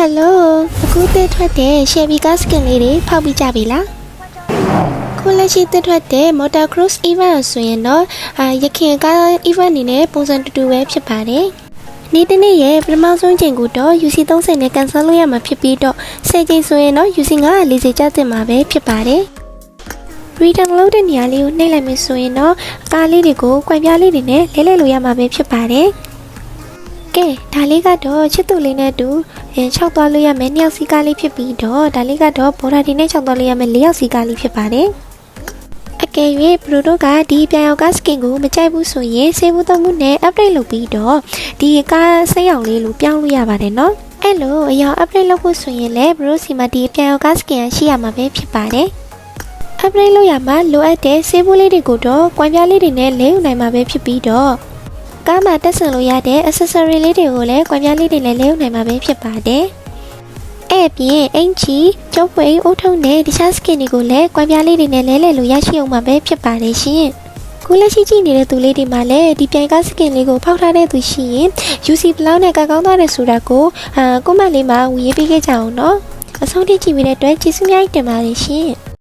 ဟယ်လိုအခုတည့်ထွက်တဲ့ Chevy Gas Skin လေးတွေဖောက်ပြီးကြပြီလားခုလက်ရှိတည့်ထွက်တဲ့ Motor Cruise Event ဆိုရင်တော့အာရခင်က event အနေနဲ့ပုံစံတူတူပဲဖြစ်ပါတယ်နေ့တစ်နေ့ရဲ့ပထမဆုံးချိန်ကိုတော့ UC30 နဲ့ cancel လုပ်ရမှာဖြစ်ပြီးတော့10ချိန်ဆိုရင်တော့ UC 940ကျတင်မှာပဲဖြစ်ပါတယ် return လုပ်တဲ့နေရာလေးကိုနှိပ်လိုက်မယ်ဆိုရင်တော့အကားလေးတွေကိုကွန်ပြားလေးတွေနဲ့လဲလှယ်လို့ရမှာပဲဖြစ်ပါတယ်။ ကဲဒါလေးကတော့ချစ်သူလေးနဲ့အတူရင်၆သွားလို့ရမယ်နှစ်ယောက်စီကားလေးဖြစ်ပြီးတော့ဒါလေးကတော့ဘော်ဒါဒီနဲ့၆သွားလို့ရမယ်၄ယောက်စီကားလေးဖြစ်ပါတယ်။အကယ်၍ဘလူတို့ကဒီပြန်ရောက်ကစကင်ကိုမကြိုက်ဘူးဆိုရင်ဆေးဘူးသုံးမှုနဲ့ update လုပ်ပြီးတော့ဒီကားစိတ်ရောင်လေးလိုပြောင်းလို့ရပါတယ်နော်။အဲ့လိုအရောင် update လုပ်ဖို့ဆိုရင်လည်းဘလူစီမှာဒီပြန်ရောက်ကစကင်ရှိရမှာပဲဖြစ်ပါတယ်။ upgrade လုပ်ရမှာလိုအပ်တဲ့ဆေးဘူးလေးတွေကိုတော့ကွန်ပြားလေးတွေနဲ့လဲယူနိုင်မှာပဲဖြစ်ပြီးတော့ ကားမှာတက်ဆင်လို့ရတဲ့ accessory လေးတွေကိုလည်းကွန်ပြားလေးတွေနဲ့လဲယူနိုင်မှာပဲဖြစ်ပါတယ်။အဲ့အပြင်အင်ချီကျုပ်ပွေအိုးထုံးနဲ့တခြား skin တွေကိုလည်းကွန်ပြားလေးတွေနဲ့လဲလဲလို့ရရှိအောင်မှာပဲဖြစ်ပါတယ်ရှင်။ခုလက်ရှိကြည့်နေတဲ့သူလေးတွေမှာလည်းဒီပြိုင်ကား skin လေးကိုဖောက်ထားတဲ့သူရှိရင် UC ဘလောက်နဲ့ကကောင်းသွားတယ်ဆိုတာကိုအာကွန်မန့်လေးမှာဝင်ရေးပေးခဲ့ကြအောင်နော်။အဆုံးထိကြည့်ပြီးတဲ့အတွက်ကျေးဇူးများတင်ပါတယ်ရှင်။